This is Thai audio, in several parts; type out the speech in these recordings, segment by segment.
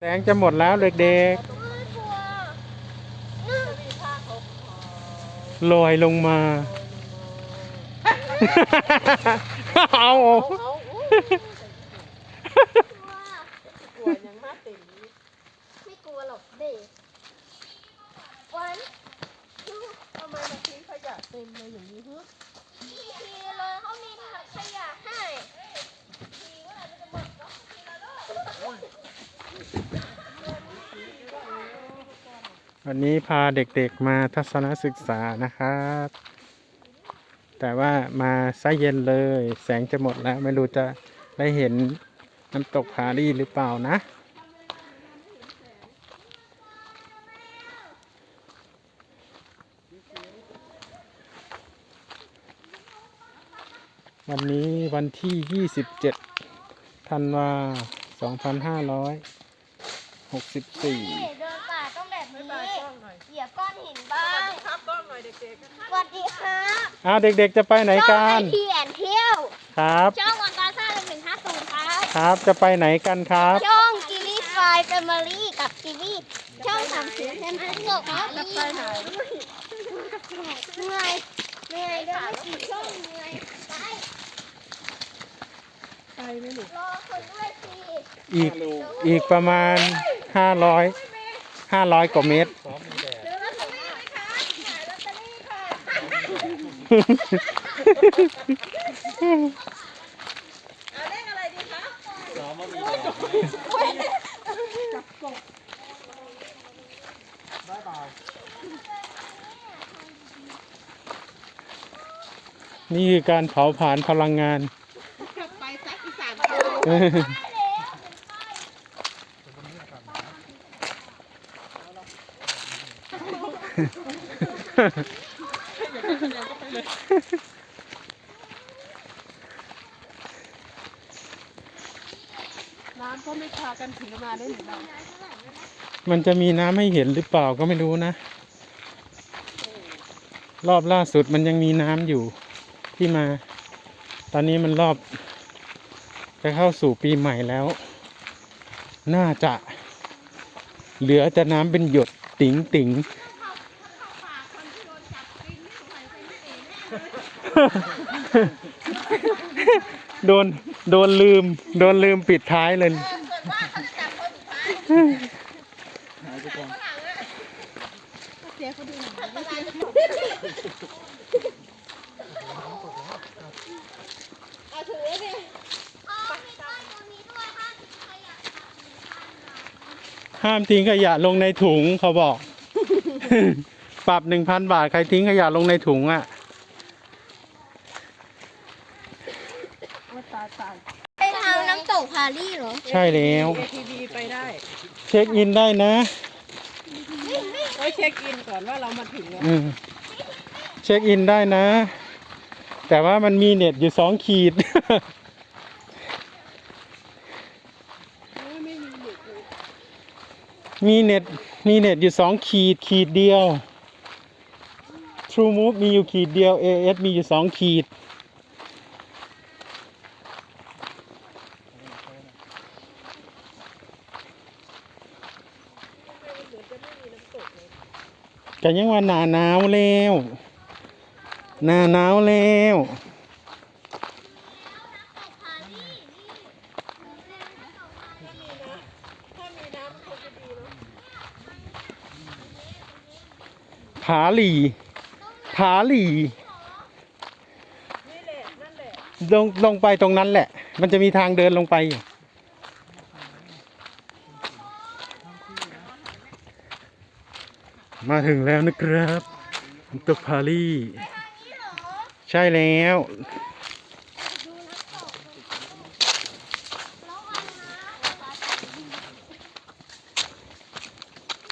แสงจะหมดแล้วเด็กกลัวๆลอยลงมา เอาเอาเอากลัวกลัวยังมาติ่งไม่กลัวหรอกเด็กวันทำไมมาทิ้งขยะเต็มเลยอย่างนี้ฮึ ทีทีเลยเขามีถังขยะให้ วันนี้พาเด็กๆมาทัศนศึกษานะครับ แต่ว่ามาซะเย็นเลย แสงจะหมดแล้ว ไม่รู้จะได้เห็นน้ำตกผาดีหรือเปล่านะ วันนี้วันที่ 27ธันวา2564 เหยียบก้อนหินบ้าสวัสงดีครับกล้องหน่อยเด็กสวัสดีครับอ้าวเด็กๆจะไปไหนช่องกัไอนทีแอนเที่ยวครับช่องวันตาซ่าหนึ่งหนึ่งห้าศูนย์ครับครับจะไปไหนกันครับ ช่องกิลี่ฟายแฟมิลี่กับกิลี่ช่องสามสีเซนทรัลโลกครับๆจะไปไหนเหนื่อยเหนื่อยเดินไม่กี่ช่องเหนื่อยไปไปไหมหนูรอคนด้วยสิอีกอีกประมาณห้าร้อยห้าร้อยกว่าเมตรซื้อลอตเตอรี่ไหมคะขายลอตเตอรี่ค่ะ เอาเลขอะไรดีคะนี่คือการเผาผลาญพลังงาน กลับไปซักอีสานเออ น้ำก็ไม่พากันถือมาได้หรือเปล่ามันจะมีน้ำให้เห็นหรือเปล่าก็ไม่รู้นะ รอบล่าสุดมันยังมีน้ำอยู่ที่มา ตอนนี้มันรอบ จะเข้าสู่ปีใหม่แล้ว น่าจะ เหลือแต่น้ำเป็นหยดติ๋งติ๋ง โดนโดนลืม โดนลืมปิดท้ายเลยห้ามทิ้งขยะลงในถุงเขาบอก ปรับหนึ่งพันบาท ใครทิ้งขยะลงในถุงอะ ว่า ตายตายไปทางน้ำตกพาลี่เหรอ ใช่แล้วเอทีวีไปได้เช็คอินได้นะ ไว้เช็คอินก่อนว่าเรามาถึงแล้วอืมเช็คอินได้นะ แต่ว่ามันมีเน็ตอยู่สองขีดไม่มีหยุดเลยมีเน็ตมีเน็ตอยู่สองขีดขีดเดียว True Move มีอยู่ขีดเดียว AS มีอยู่สองขีด กันยังว่าหนาหนาวแล้วหนาหนาวแล้วถ้ามีน้ำมันคงจะดีเนาะผาหลีผาหลี่ละนั่นแหละลงลงไปตรงนั้นแหละ มันจะมีทางเดินลงไปอยู่ มาถึงแล้วนะครับน้ำตกผาหลีใช่แล้ว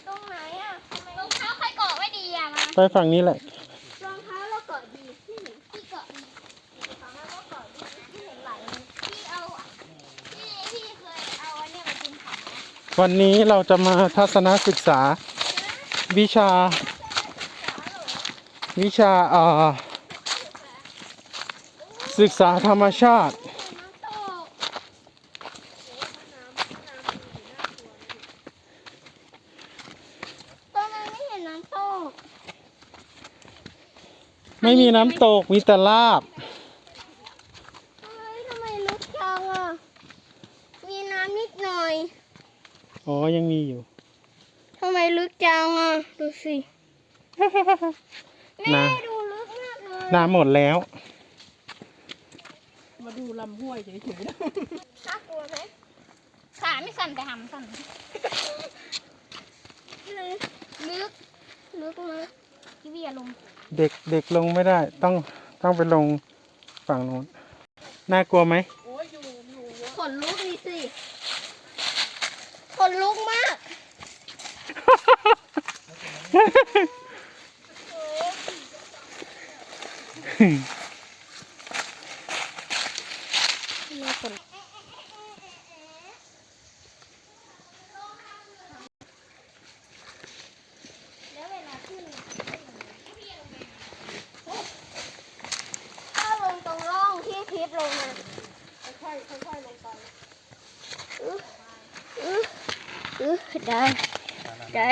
ตรงไหนอะรองเท้าใครเกาะไม่ดีอะมาไปฝั่งนี้แหละ รองเท้าเราเกาะดีพี่หนิงพี่เกาะดีของเราก็เกาะดีพี่เห็นไหลเลยพี่เอาอะพี่พี่เคยเอาอันเนี้ยมากินผักนะวันนี้เราจะมาทัศนศึกษา วิชา วิชาอ่าศึกษาธรรมชาติ ตอนนั้ไม่เห็นน้ำตกไม่มีน้ำตกมีแต่ลาบ เฮ้ยทำไมลึกจังอะ มีน้ำนิดหน่อย อ๋อ ยังมีอยู่ำไมลึกจังอะ ดูสิ แม่น้ดูลึกมากเลยำน้ำหมดแล้ว มาดูลำห้วยเฉยๆนะน่ากลัวไหมขาไม่สั่นแต่หำสั่น ลึก ลึก ลึกลึกพี่เบียร์ลง เด็กเด็กลงไม่ได้ ต้องต้องไปลงฝั่งโน้น น่ากลัวไหมโอ้ยอยู่อยู่เยอะขนลุกนี่สิ ขนลุกมาก แล้วเวลาขึ้น ถ้าลงตรงร่องที่ทิพย์ลงนะค่อยๆค่อยๆลงไปอื้ออื้ออื้อได้ ได้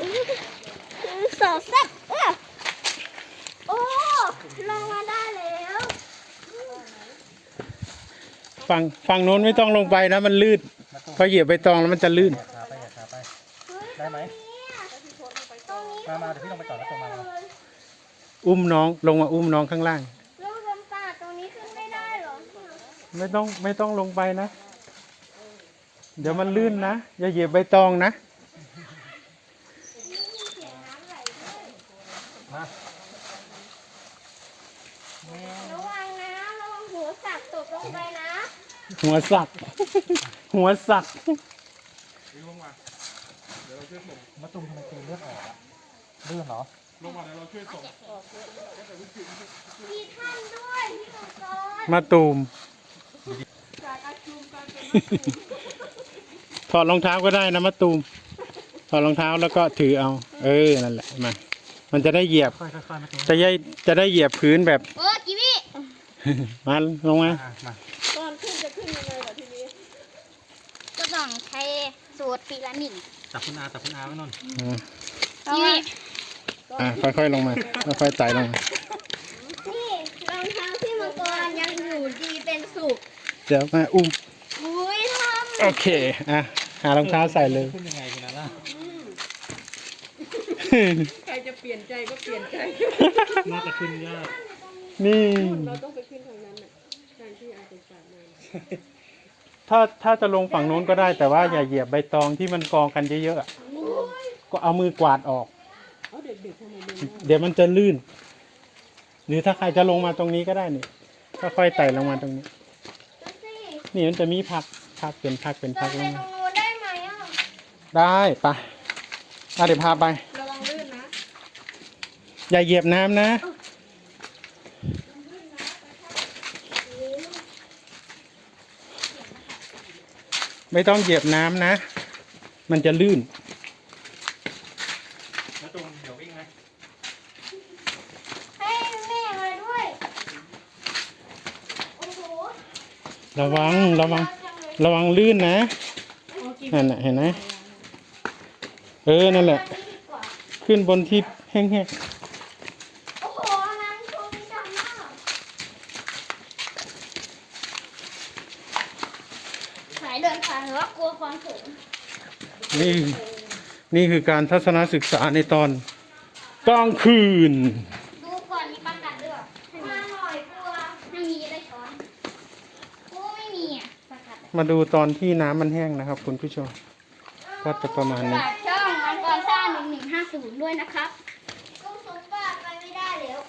อื้ออื้อสอดแซ่บเอ้อโอ้ลงมาได้แล้วฝั่งฝั่งโน้นไม่ต้องลงไปนะ มันลื่นเพราะเหยียบใบตองแล้วมันจะลื่นขาไปอย่าขาไปเฮ้ยได้ไหมเนี่ยตรงนี้มามาเดี๋ยวพี่ลงไปก่อนแล้วตัวมาเลยอุ้มน้องลงมาอุ้มน้องข้างล่างแล้วลำตาตรงนี้ขึ้นไม่ได้เหรอ ไม่ต้องไม่ต้องลงไปนะ เดี๋ยวมันลื่นนะ อย่าเหยียบใบตองนะ มา ระวังนะระวังหัวสักตกลงไปนะ หัวสัก หัวสักมะตูมทำไมตีเลือดออกอะเลือดเหรอมีท่านด้วยพี่มังกรมาตูมจากอาชุมกลายเป็นถอดรองเท้าก็ได้นะมาตูมถอดรองเท้าแล้วก็ถือเอา เออนั่นแหละมามันจะได้เหยียบ ค่อยๆค่อยๆมะตูมจะได้จะได้เหยียบพื้นแบบ โอ้กีวีมาลงมาอะมา ตอนขึ้นจะขึ้นยังไงล่ะทีนี้ก็ต้องใช้สูตรปีละหนึ่งจับคุณอาจับคุณอาไว้นนท์กีวีอะค่อยๆลงมาค่อยๆไต่ลงมานี่รองเท้าพี่มังกรยังอยู่ดีเป็นสุขเดี๋ยวมาอุ้มอุ้ยทโอเคอะหารองเท้าใส่เลย ขึ้นยังไงคุณอาล่ะใครจะเปลี่ยนใจก็เปลี่ยนใจ น่าจะขึ้นยากนี่ เราต้องไปขึ้นทางนั้นน่ะ ทางที่อาจจะสามมาถ้าถ้าจะลงฝั่งโน้นก็ได้แต่ว่าอย่าเหยียบใบตองที่มันกองกันเยอะๆอะก็เอามือกวาดออก เอาเด็กๆทำไมเดินได้เดี๋ยวมันจะลื่น หรือถ้าใครจะลงมาตรงนี้ก็ได้นี่ค่อยๆไต่ลงมาตรงนี้ำดูสินี่มันจะมีพักพักเป็นพักเป็นเดิพันกไปลงตรมางนู้นได้ไหมอะได้ไปะอะเดี๋ยวพาไป ระวังลื่นนะ อย่าเหยียบน้ำนะ ไม่ต้องเหยียบน้ำนะ มันจะลื่นมะตูมเดี๋ยววิ่งนะให้แม่มาด้วย โอ้โหระวังระวัง ระวังลื่นนะนั่นน่ะเห็นไหมเออนั่นแหละอันนี้ดีกว่าขึ้นบนที่แห้งโอ้โหน้ำชมจังมากสายเดินทางหรือว่ากลัวความสูง ๆ นี่นี่คือการทัศนศึกษาในตอนกลางคืน ดูก่อนมีประกาศด้วยมาหน่อยกลัวไม่มีได้ช้อนกลัวไม่มีอะประกาศมาดูตอนที่น้ำมันแห้งนะครับ คุณผู้ชมก็จะประมาณนี้ ฝากช่องมังกรซ่าหนึ่งหนึ่งห้าศูนย์ด้วยนะครับก็สมบัติไปไม่ได้แล้ว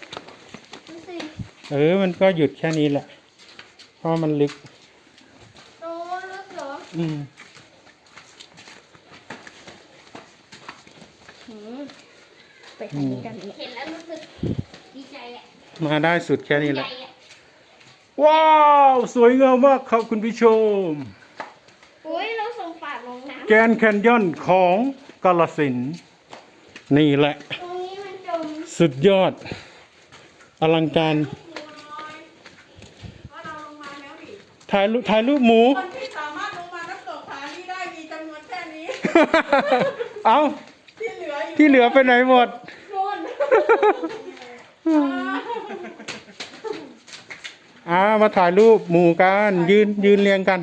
ดูสิเออ มันก็หยุดแค่นี้แหละ เพราะมันลึก โตลึกเหรอ อืม ไป ทางนี้กันเห็นแล้วรู้สึกดีใจอะมาได้สุดแค่นี้แหใจละอะว้าว สวยงามมากครับคุณผู้ชมโอ้ยเราส่งปากลงน้แกรนด์แคนยอนของกาลสินธุ์นี่แหละำตรงนี้มันจมสุดยอด อลังการ เพราะเราลงมาแล้วดิถ่ายรูปถ่ายรูปหมู คนที่สามารถลงมาน้ำตกผานี้ได้มีจำนวนแค่นี้ เอาที่เหลืออยู่ที่เหลือไปไหนหมดท อ่ามาถ่ายรูปหมู่กันยืนยืนเรียงกัน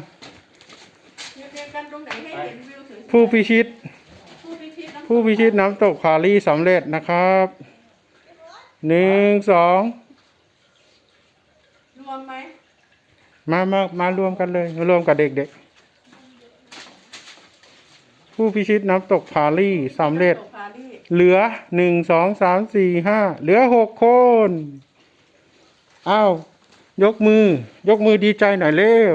ยืนเรียงกันตรงไหนให้เห็นวิวสวยๆผู้พิชิต ผู้พิชิตน้ำผู้พิชิตน้ำตกพาลีสำเร็จนะครับหนึ่งสองรวมไหมมามามารวมกันเลยมารวมกับเด็กๆผู้พิชิตน้ำตกพาลีสำเร็จ ตกปารีส เหลือหนึ่งสองสามสี่ห้าเหลือหกคนอ้าวยกมือ ยกมือดีใจหน่อยเร็ว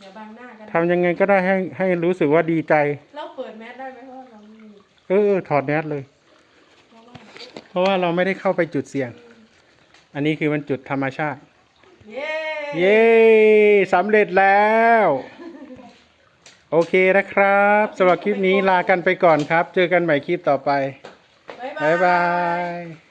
อย่าบังหน้ากันทำยังไงก็ได้ให้ให้รู้สึกว่าดีใจ เราเปิดแมสได้ไหมเพราะว่าเราไม่มีเออเออถอดแมสเลย เพราะว่าเราไม่ได้เข้าไปจุดเสี่ยง อันนี้คือมันจุดธรรมชาติ เย้เย้สำเร็จแล้ว โอเคนะครับสำหรับคลิปนี้ลากันไปก่อนครับ เจอกันใหม่คลิปต่อไป บ๊ายบาบ๊ายยบาย